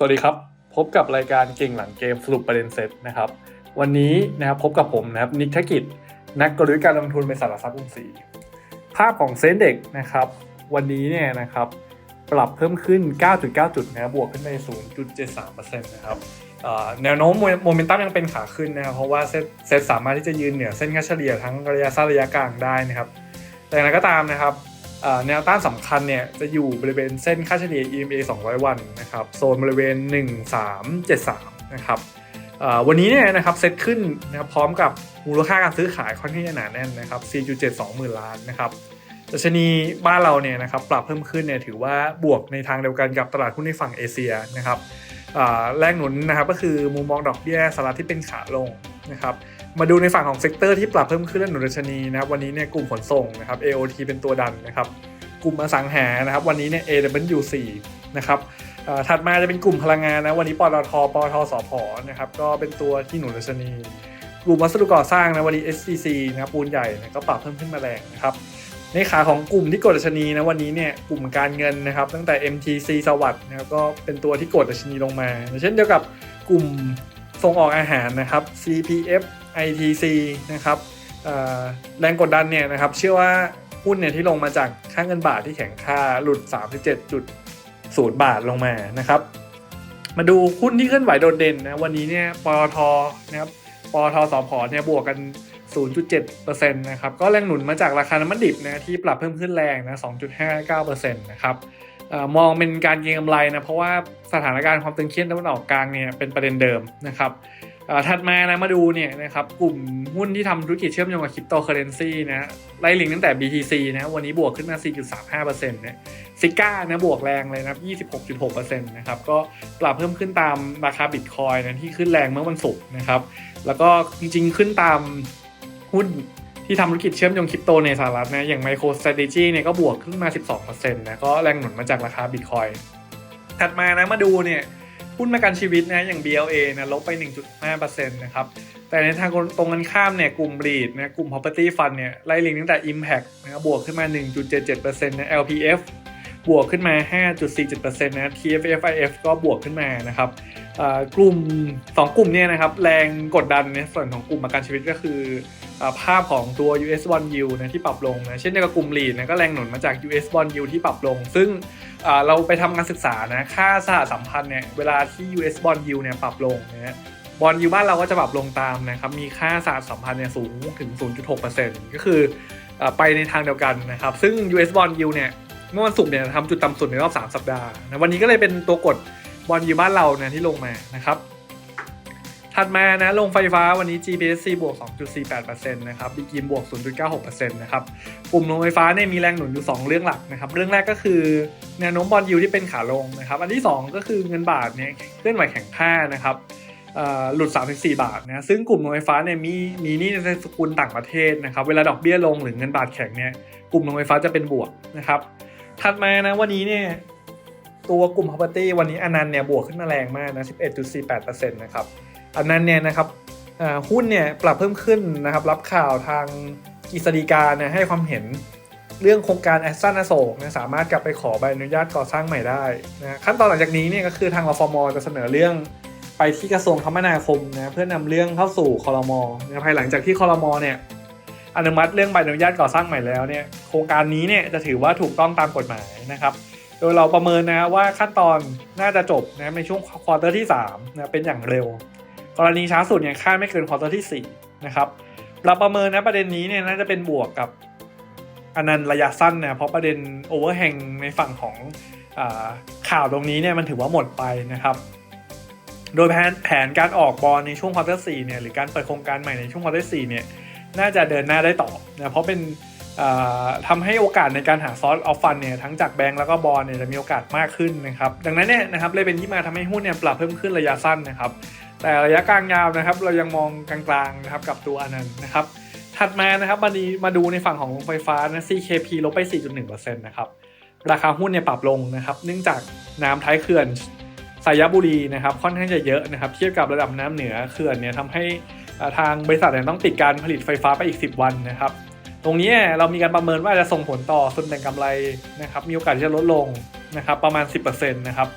สวัสดีครับ พบกับรายการเก่งหลังเกมสรุปประเด็นเซตนะครับ วันนี้นะครับพบกับผมนะครับนิกธกิจ นักกลยุทธ์การลงทุนบริษัทหลักทรัพย์กรุงศรีภาพของเซ็นเด็กนะครับ วันนี้เนี่ยนะครับปรับเพิ่มขึ้น 9.9 จุดนะครับบวกขึ้นไป 0.73%นะครับแนวโน้มโมเมนตัมยังเป็นขาขึ้นนะครับเพราะว่าเซ็ตเซตสามารถที่จะยืนเหนือเส้นค่าเฉลี่ยทั้งระยะสั้นระยะกลางได้นะครับ แต่อย่างไรก็ตามนะครับ แนวต้านสำคัญเนี่ยจะอยู่บริเวณเส้นค่าเฉลี่ย EMA 200 วันนะครับโซนบริเวณ 1373 นะครับวันนี้เนี่ยนะครับเซตขึ้นนะครับพร้อมกับมูลค่าการซื้อขายค่อนข้างจะหนาแน่นนะครับ 4.72 หมื่นล้านนะครับดัชนีบ้านเราเนี่ยนะครับปรับเพิ่มขึ้นเนี่ยถือว่าบวกในทางเดียวกันกับตลาดหุ้นในฝั่งเอเชียนะครับแรงหนุนนะครับก็คือมุมมองดอกเบี้ยสหรัฐที่เป็นขาลง นะครับมาดูในฝั่งของเซกเตอร์ที่ปรับเพิ่มขึ้นและหนุนดัชนีนะครับวันนี้เนี่ยกลุ่มขนส่งนะครับ AOT เป็นตัวดันนะครับกลุ่มอสังหานะครับวันนี้เนี่ย AWC นะครับถัดมาจะเป็นกลุ่มพลังงานนะวันนี้ปตทปตทสพนะครับก็เป็นตัวที่หนุนดัชนี กลุ่มวัสดุก่อสร้างนะวันนี้ SCC นะครับปูนใหญ่นะก็ปรับเพิ่มขึ้นมาแรงนะครับในขาของกลุ่มที่กดดัชนีนะวันนี้เนี่ยกลุ่มการเงินนะครับตั้งแต่ MTC สวัสด์นะครับก็เป็นตัวที่กดดัชนีลงมา เช่นเดียวกับกลุ่ม ส่งออกอาหารนะครับ CPF ITC นะครับแรงกดดันเนี่ยนะครับเชื่อว่าหุ้นเนี่ยที่ลงมาจากค่าเงินบาทที่แข็งค่าหลุด 37.0 บาทลงมานะครับ มาดูหุ้นที่เคลื่อนไหวโดดเด่นนะวันนี้เนี่ยปตทนะครับปตทสอพเนี่ยบวกกัน 0.7%นะครับก็แรงหนุนมาจากราคาน้ำมันดิบนะที่ปรับเพิ่มขึ้นแรงนะ 2.59%นะครับ มองเป็นการเก็งกำไรนะเพราะว่าสถานการณ์ความตึงเครียดตะวันออกกลางเนี่ยเป็นประเด็นเดิมนะครับถัดมานะมาดูเนี่ยนะครับกลุ่มหุ้นที่ทำธุรกิจเชื่อมโยงกับคริปโตเคอเรนซีนะไล่ลิงตั้งแต่ BTC นะวันนี้บวกขึ้นมา 4.35%นะซิก้านะบวกแรงเลยนะ26.6%นะครับก็ปรับเพิ่มขึ้นตามราคาบิตคอยนะที่ขึ้นแรงเมื่อวันศุกร์นะครับแล้วก็จริงๆขึ้นตามหุ้น ที่ทำธุรกิจเชื่อมโยงคริปโตในสหรัฐนะอย่าง MicroStrategy เนี่ยก็บวกขึ้นมา 12%นะก็แรงหนุนมาจากราคาบิตคอยถัดมานะมาดูเนี่ยหุ้นประกันชีวิตนะอย่าง BLA นะลบไป 1.5%นะครับแต่ในทางตรงกันข้ามเนี่ยกลุ่ม REIT นะกลุ่ม Property Fund เนี่ยไล่ลิงตั้งแต่ Impact นะบวกขึ้นมา 1.77%นะ LPF บวกขึ้นมา 5.47%นะ TFFIF ก็บวกขึ้นมานะครับกลุ่ม 2 กลุ่มเนี่ยนะครับแรงกดดันในส่วนของกลุ่มประกันชีวิตก็คือ ภาพของตัว US bond yield นะที่ปรับลงนะเช่นเดียวกับกลุ่ม REIT นะก็แรงหนุนมาจาก US bond yield ที่ปรับลง ซึ่งเราไปทำการศึกษานะค่าสหสัมพันธ์เนี่ยเวลาที่ US bond yield เนี่ยปรับลงนะบอลยูบ้านเราก็จะปรับลงตามนะครับ มีค่าสหสัมพันธ์เนี่ยสูงถึง 0.6%ก็คือเอ่อไปในทางเดียวกันนะครับ ซึ่ง US bond yield เนี่ยเมื่อวันศุกร์เนี่ยทำจุดต่ำสุดในรอบ 3 สัปดาห์นะวันนี้ก็เลยเป็นตัวกดบอลยูบ้านเราเนะที่ลงมานะครับ ถัดมานะลงไฟฟ้าวันนี้ GPSC บวก 2.48%นะครับบีกิมบวก 0.96%นะครับกลุ่มโรงไฟฟ้าเนี่ยมีแรงหนุนอยู่ 2 เรื่องหลักนะครับ เรื่องแรกก็คือแนวโน้มบอลยูที่เป็นขาลงนะครับ อันที่ 2 ก็คือเงินบาทเนี่ยเคลื่อนไหวแข็งค่านะครับหลุด 34 บาทนะ ซึ่งกลุ่มโรงไฟฟ้าเนี่ยมีมีนี้ในสกุลต่างประเทศนะครับ เวลาดอกเบี้ยลงหรือเงินบาทแข็งเนี่ย กลุ่มโรงไฟฟ้าจะเป็นบวกนะครับ ถัดมานะวันนี้เนี่ยตัวกลุ่ม property วันนี้อนันต์เนี่ยบวกขึ้นมาแรงมากนะ 11.48%นะครับ อันนั้นเนี่ยนะครับหุ้นเนี่ยปรับเพิ่มขึ้นนะครับ รับข่าวทางกฤษฎีกาเนี่ยให้ความเห็นเรื่องโครงการแอสตันอโศกนะสามารถกลับไปขอใบอนุญาตก่อสร้างใหม่ได้นะขั้นตอนหลังจากนี้เนี่ยก็คือทางรฟมจะเสนอเรื่องไปที่กระทรวงคมนาคมนะเพื่อนำเรื่องเข้าสู่คอรมอนะภายหลังจากที่คอรมอเนี่ยอนุมัติเรื่องใบอนุญาตก่อสร้างใหม่แล้วเนี่ยโครงการนี้เนี่ยจะถือว่าถูกต้องตามกฎหมายนะครับ โดยเราประเมินนะว่าขั้นตอนน่าจะจบนะในช่วงควอเตอร์ที่3นะเป็นอย่างเร็ว กรณีช้าสุดเนี่ยคาดไม่เกินควอเตอร์ที่4นะครับเราประเมินนะประเด็นนี้เนี่ยน่าจะเป็นบวกกับอนันต์ระยะสั้นนะเพราะประเด็นโอเวอร์แฮงในฝั่งของอข่าวตรงนี้เนี่ยมันถือว่าหมดไปนะครับ โดยแผนแผนการออกบอลในช่วงควอเตอร์4เนี่ยหรือการเปิดโครงการใหม่ในช่วงควอเตอร์4เนี่ยน่าจะเดินหน้าได้ต่อนะเพราะเป็นอ่าทำให้โอกาสในการหาซอสออฟฟันเนี่ยทั้งจากแบงก์แล้วก็บอลเนี่ยจะมีโอกาสมากขึ้นนะครับ ดังนั้นเนี่ยนะครับเลยเป็นที่มาทำให้หุ้นเนี่ยปรับเพิ่มขึ้นระยะสั้นนะครับ แต่ระยะกลางยาวนะครับ เรายังมองกลางๆนะครับกับตัวอนันต์นะครับ ถัดมานะครับมาดีมาดูในฝั่งของโรงไฟฟ้านะ CKP ลบไป 4.1%นะครับราคาหุ้นเนี่ยปรับลงนะครับ เนื่องจากน้ำท้ายเขื่อนสายบุรีนะครับ ค่อนข้างจะเยอะนะครับ เทียบกับระดับน้ำเหนือเขื่อนเนี่ยทำให้ทางบริษัทเนี่ยต้องปิดการผลิตไฟฟ้าไปอีก 10 วันนะครับ ตรงนี้เรามีการประเมินว่าจะส่งผลต่อส่วนแบ่งกำไรนะครับ มีโอกาสที่จะลดลงนะครับ ประมาณ 10%นะครับ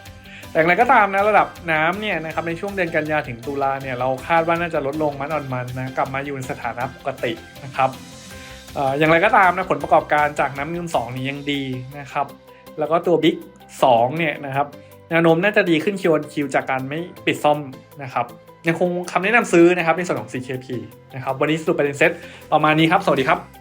แต่อย่างไรก็ตามนะระดับน้ำเนี่ยนะครับในช่วงเดือนกันยาถึงตุลาเนี่ยเราคาดว่าน่าจะลดลงมันอ่อนมันนะกลับมาอยู่ในสถานะปกตินะครับอย่างไรก็ตามนะผลประกอบการจากน้ำเงินสองนี้ยังดีนะครับแล้วก็ตัวบิ๊กสองเนี่ยนะครับแนวโน้มน่าจะดีขึ้นคิวคิวจากการไม่ปิดซ่อมนะครับยังคงคำแนะนำซื้อนะครับในส่วนของ CKP นะครับวันนี้สรุปประเด็นเซ็ตประมาณนี้ครับ สวัสดีครับ